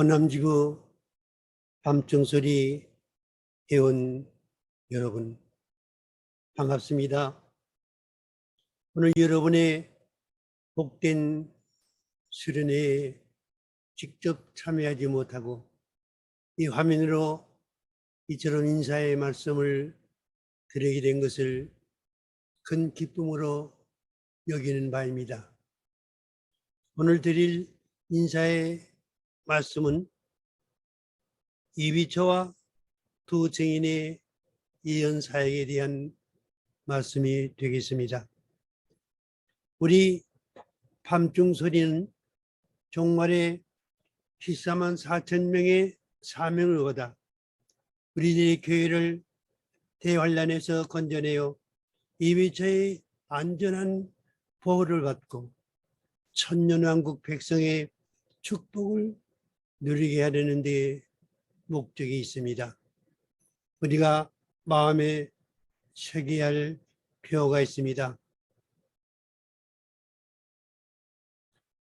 호남지구 밤중소리 회원 여러분 반갑습니다. 오늘 여러분의 복된 수련회에 직접 참여하지 못하고 이 화면으로 이처럼 인사의 말씀을 드리게 된 것을 큰 기쁨으로 여기는 바입니다. 오늘 드릴 인사의 말씀은 이비처와 두 증인의 이연 사역에 대한 말씀이 되겠습니다. 우리 밤중 소리는 종말에 14만 4천 명의 사명을 얻어 우리들의 교회를 대환란에서 건져내어 이비처의 안전한 보호를 받고 천년왕국 백성의 축복을 누리게 하려는 데 목적이 있습니다. 우리가 마음에 새겨야 할 표가 있습니다.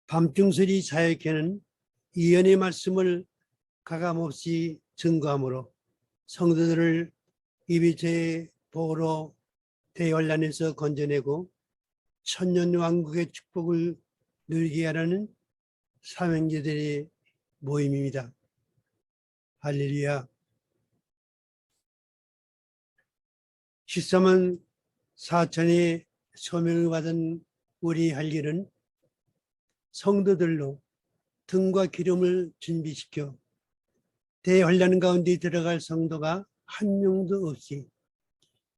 밤중설이 사역회는 이연의 말씀을 가감없이 증거함으로 성도들을 이비체의 보호로 대환란에서 건져내고 천년 왕국의 축복을 누리게 하라는 사명자들의 모임입니다. 할렐루야. 13만 4천의 소명을 받은 우리 할 일은 성도들로 등과 기름을 준비시켜 대환란 가운데 들어갈 성도가 한 명도 없이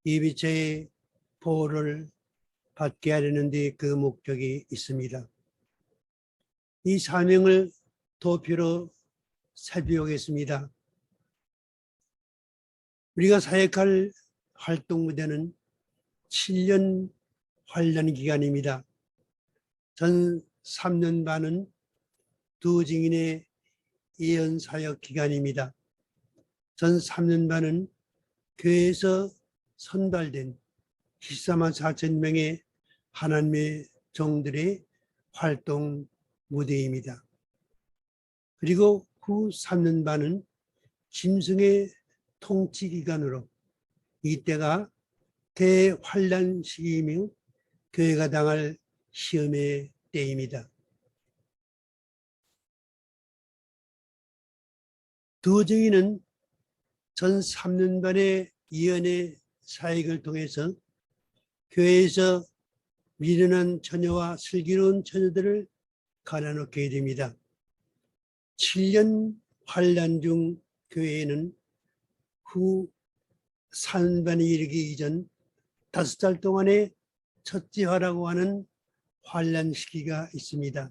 이비체의 보호를 받게 하려는 데 그 목적이 있습니다. 이 사명을 도표로 살펴보겠습니다. 우리가 사역할 활동 무대는 7년 환란 기간입니다. 전 3년 반은 두 증인의 예언 사역 기간입니다. 전 3년 반은 교회에서 선발된 14만 4천 명의 하나님의 종들의 활동 무대입니다. 그리고 후 3년 반은 짐승의 통치 기간으로 이때가 대환란 시기이며 교회가 당할 시험의 때입니다. 두 증인은 전 3년 반의 이연의 사역을 통해서 교회에서 미련한 처녀와 슬기로운 처녀들을 갈아놓게 됩니다. 7년 환란 중 교회에는 후 산반이 이르기 이전 다섯 달 동안의 첫째화라고 하는 환란 시기가 있습니다.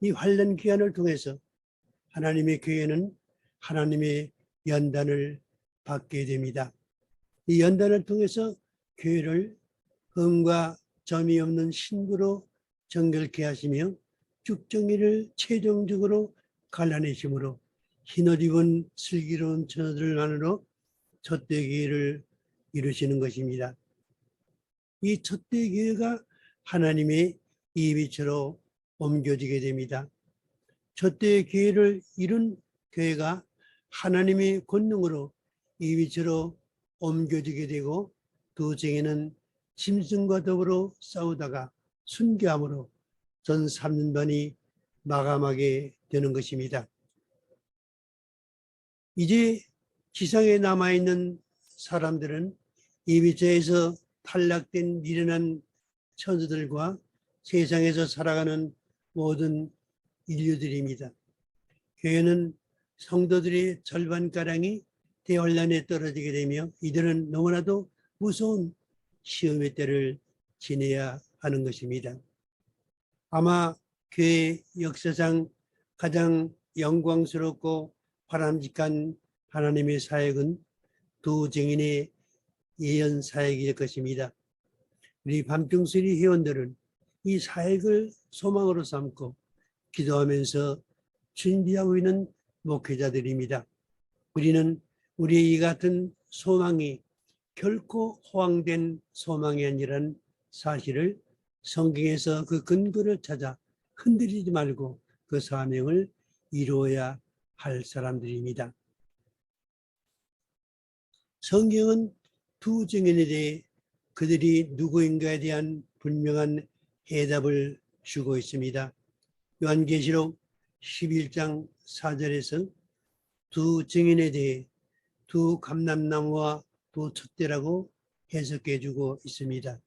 이 환란 기간을 통해서 하나님의 교회는 하나님의 연단을 받게 됩니다. 이 연단을 통해서 교회를 흠과 점이 없는 신부로 정결케 하시며 쭉정이를 최종적으로 갈라내심으로 흰옷 입은 슬기로운 처들만으로 첫대교회를 이루시는 것입니다. 이 첫대교회가 하나님의 이비처로 옮겨지게 됩니다. 첫대교회를 이룬 교회가 하나님의 권능으로 이비처로 옮겨지게 되고 두 증에는 짐승과 더불어 싸우다가 순교함으로 전 3년 반이 마감하게 되는 것입니다. 이제 지상에 남아있는 사람들은 이비처에서 탈락된 미련한 천사들과 세상에서 살아가는 모든 인류들입니다. 교회는 성도들의 절반가량이 대환란에 떨어지게 되며 이들은 너무나도 무서운 시험의 때를 지내야 하는 것입니다. 아마 교회 역사상 가장 영광스럽고 바람직한 하나님의 사역은 두 증인의 예언 사역일 것입니다. 우리 밤중수리 회원들은 이 사역을 소망으로 삼고 기도하면서 준비하고 있는 목회자들입니다. 우리는 우리의 이 같은 소망이 결코 호황된 소망이 아니라는 사실을 성경에서 그 근거를 찾아 흔들리지 말고 그 사명을 이루어야 할 사람들입니다. 성경은 두 증인에 대해 그들이 누구인가에 대한 분명한 해답을 주고 있습니다. 요한계시록 11장 4절에서 두 증인에 대해 두 감람나무와 두 촛대라고 해석해 주고 있습니다.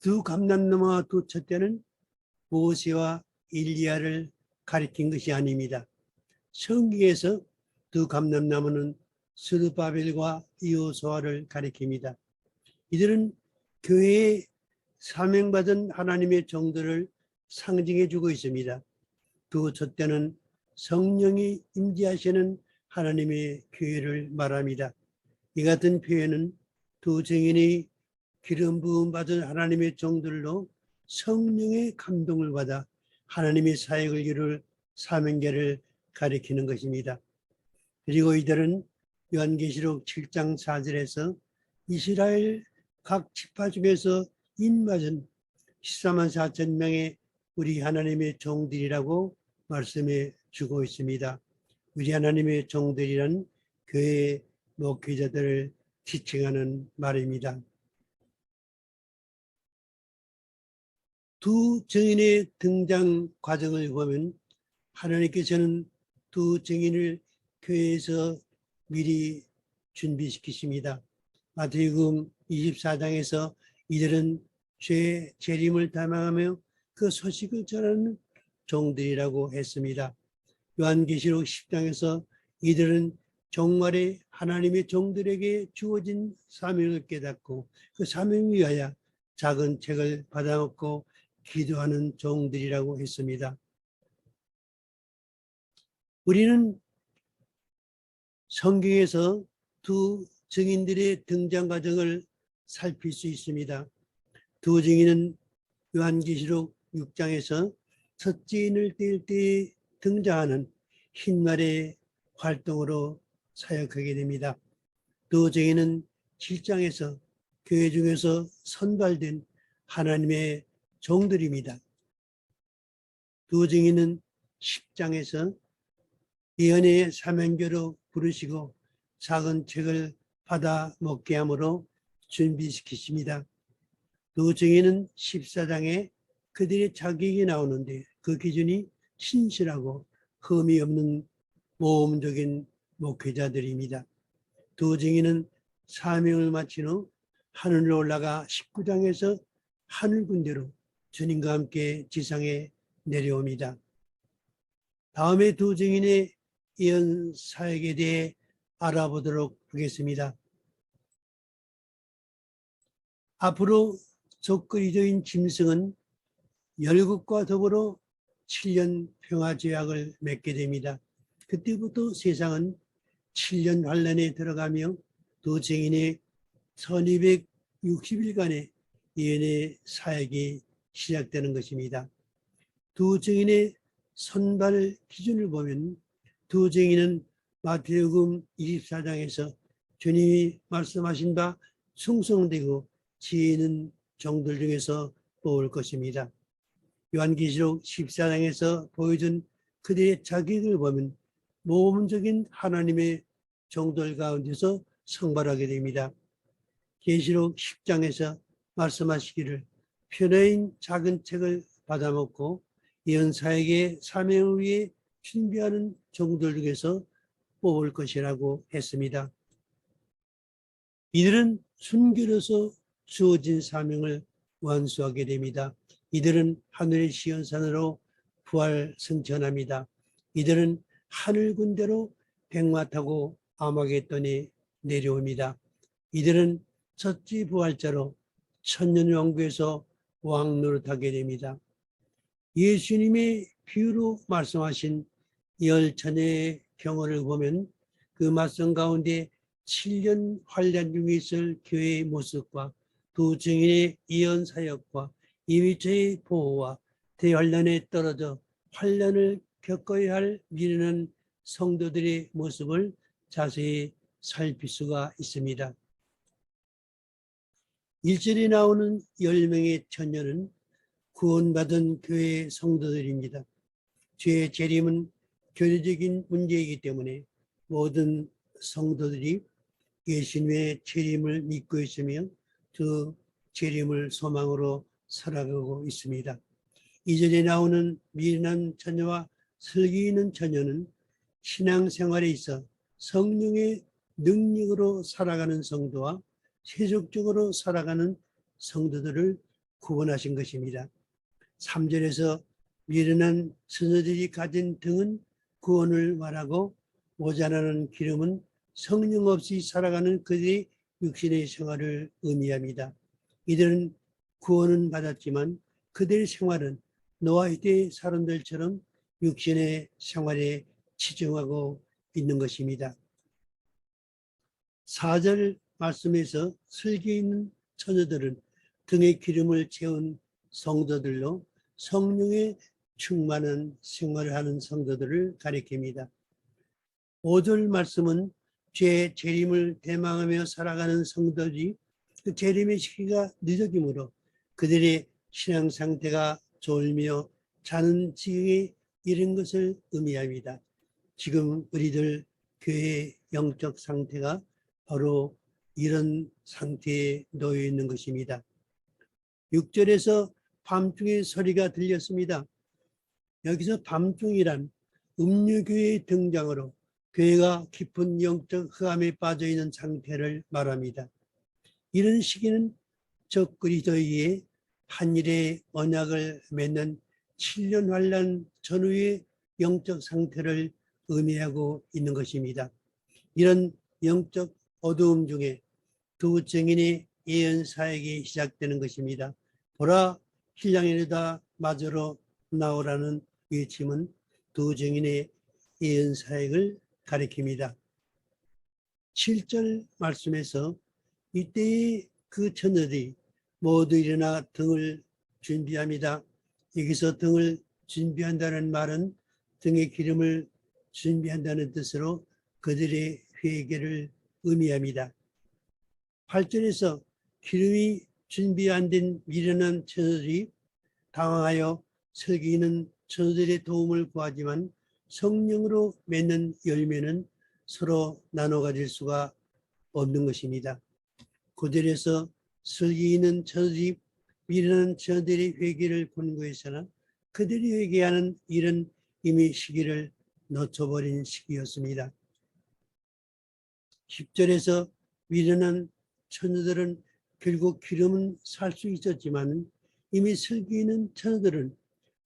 두 감람나무와 두 촛대는 모세와 일리야를 가리킨 것이 아닙니다. 성경에서 두 감람나무는 스르바벨과 이호소아를 가리킵니다. 이들은 교회에 사명받은 하나님의 정도를 상징해 주고 있습니다. 두 촛대는 성령이 임재하시는 하나님의 교회를 말합니다. 이 같은 표현은 두 증인이 기름 부음 받은 하나님의 종들로 성령의 감동을 받아 하나님의 사역을 이룰 사명계를 가리키는 것입니다. 그리고 이들은 요한계시록 7장 4절에서 이스라엘 각 지파 중에서 인맞은 14만 4천 명의 우리 하나님의 종들이라고 말씀해 주고 있습니다. 우리 하나님의 종들이란 교회 목회자들을 지칭하는 말입니다. 두 증인의 등장 과정을 보면 하나님께서는 두 증인을 교회에서 미리 준비시키십니다. 마태복음 24장에서 이들은 죄 재림을 담당하며 그 소식을 전하는 종들이라고 했습니다. 요한계시록 10장에서 이들은 정말에 하나님의 종들에게 주어진 사명을 깨닫고 그 사명 위하여 작은 책을 받아먹고 기도하는 종들이라고 했습니다. 우리는 성경에서 두 증인들의 등장 과정을 살필 수 있습니다. 두 증인은 요한계시록 6장에서 첫째 인을 뗄 때 등장하는 흰말의 활동으로 사역하게 됩니다. 두 증인은 7장에서 교회 중에서 선발된 하나님의 종들입니다. 두 증인은 10장에서 예언의 사명교로 부르시고 작은 책을 받아 먹게 함으로 준비시키십니다. 두 증인은 14장에 그들의 자격이 나오는데 그 기준이 신실하고 흠이 없는 모험적인 목회자들입니다. 두 증인은 사명을 마친 후 하늘로 올라가 19장에서 하늘 군대로 주님과 함께 지상에 내려옵니다. 다음에 두 증인의 예언 사역에 대해 알아보도록 하겠습니다. 앞으로 적그리도인 짐승은 열국과 더불어 7년 평화제약을 맺게 됩니다. 그때부터 세상은 7년 환란에 들어가며 두 증인의 1260일간의 예언의 사역이 시작되는 것입니다. 두 증인의 선발 기준을 보면 두 증인은 마태복음 24장에서 주님이 말씀하신 바 충성되고 지혜 있는 종들 중에서 뽑을 것입니다. 요한계시록 14장에서 보여준 그들의 자격을 보면 모범적인 하나님의 종들 가운데서 성발하게 됩니다. 계시록 10장에서 말씀하시기를 편해인 작은 책을 받아먹고 예언사에게 사명을 위해 준비하는 종들 중에서 뽑을 것이라고 했습니다. 이들은 순결해서 주어진 사명을 완수하게 됩니다. 이들은 하늘의 시온산으로 부활 승천합니다. 이들은 하늘 군대로 백마 타고 아마겟돈에 내려옵니다. 이들은 첫째 부활자로 천년 왕국에서 왕 노릇하게 됩니다. 예수님의 비유로 말씀하신 열천의 경험을 보면 그 맞선 가운데 7년 환란 중에 있을 교회의 모습과 두 증인의 이연 사역과 이미처의 보호와 대환란에 떨어져 환란을 겪어야 할 미련한 성도들의 모습을 자세히 살필 수가 있습니다. 1절에 나오는 10명의 처녀는 구원받은 교회 성도들입니다. 죄의 재림은 교리적인 문제이기 때문에 모든 성도들이 예수님의 재림을 믿고 있으며 그 재림을 소망으로 살아가고 있습니다. 이전에 나오는 미련한 처녀와 슬기 있는 처녀는 신앙생활에 있어 성령의 능력으로 살아가는 성도와 세속적으로 살아가는 성도들을 구원하신 것입니다. 3절에서 미련한 처녀들이 가진 등은 구원을 말하고 모자라는 기름은 성령 없이 살아가는 그들의 육신의 생활을 의미합니다. 이들은 구원은 받았지만 그들의 생활은 노아 시대의 사람들처럼 육신의 생활에 치중하고 있는 것입니다. 4절 말씀에서 슬기 있는 처녀들은 등에 기름을 채운 성도들로 성령의 충만한 생활을 하는 성도들을 가리킵니다. 5절 말씀은 죄 재림을 대망하며 살아가는 성도들이 그 재림의 시기가 늦어지므로 그들의 신앙 상태가 졸며 자는 지경에 이른 것을 의미합니다. 지금 우리들 교회의 영적 상태가 바로 이런 상태에 놓여 있는 것입니다. 6절에서 밤중에 소리가 들렸습니다. 여기서 밤중이란 음료교회의 등장으로 교회가 깊은 영적 흑암에 빠져 있는 상태를 말합니다. 이런 시기는 적 그리스도의 한일의 언약을 맺는 7년 환란 전후의 영적 상태를 의미하고 있는 것입니다. 이런 영적 어두움 중에 두 증인의 예언 사역이 시작되는 것입니다. 보라 신랑이다 마저로 나오라는 외침은 두 증인의 예언 사역을 가리킵니다. 7절 말씀에서 이때의 그 처녀들이 모두 일어나 등을 준비합니다. 여기서 등을 준비한다는 말은 등의 기름을 준비한다는 뜻으로 그들의 회개를 의미합니다. 8절에서 기름이 준비 안 된 미련한 처녀들이 당황하여 슬기는 처녀들의 도움을 구하지만 성령으로 맺는 열매는 서로 나눠 가질 수가 없는 것입니다. 고절에서 슬기 있는 처녀들이 미련한 처녀들의 회개를 권고해서나 그들이 회개하는 일은 이미 시기를 놓쳐버린 시기였습니다. 10절에서 미련한 처녀들은 결국 기름은 살 수 있었지만 이미 슬기는 처녀들은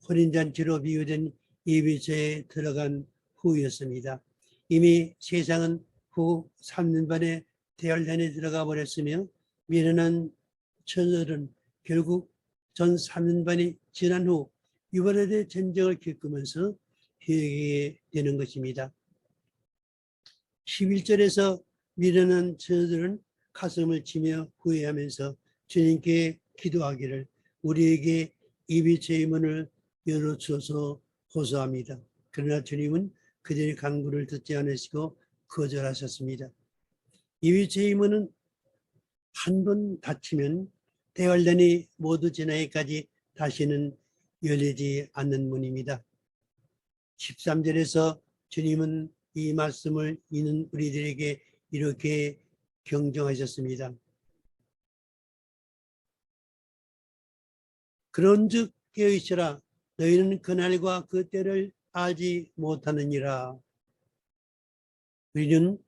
혼인잔치로 비유된 예비소에 들어간 후였습니다. 이미 세상은 후 3년 반에 대열단에 들어가 버렸으며 미련한 처녀들은 결국 전 3년 반이 지난 후 유발의 전쟁을 겪으면서 회개하게 되는 것입니다. 11절에서 미련한 처녀들은 가슴을 치며 후회하면서 주님께 기도하기를 우리에게 이비체의 문을 열어주어서 호소합니다. 그러나 주님은 그들의 간구를 듣지 않으시고 거절하셨습니다. 이비체의 문은 한 번 닫히면 대활단이 모두 지나기까지 다시는 열리지 않는 문입니다. 13절에서 주님은 이 말씀을 이는 우리들에게 이렇게 경정하셨습니다. 그런즉 깨어있으라 너희는 그날과 그 때를 알지 못하느니라. 우리는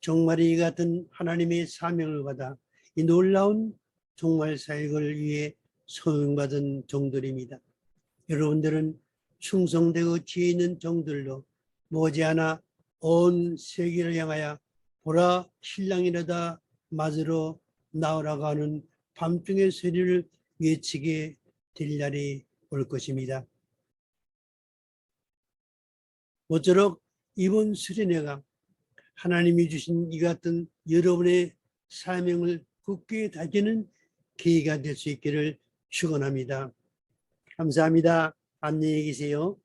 종말이 같은 하나님의 사명을 받아 이 놀라운 종말 사역을 위해 소명받은 종들입니다. 여러분들은 충성되고 지혜 있는 종들로 머지않아 온 세계를 향하여 보라 신랑이라다 맞으러 나오라고 하는 밤중의 소리를 외치게 될 날이 올 것입니다. 모쪼록 이번 수련회가 하나님이 주신 이 같은 여러분의 사명을 굳게 다지는 계기가 될 수 있기를 축원합니다. 감사합니다. 안녕히 계세요.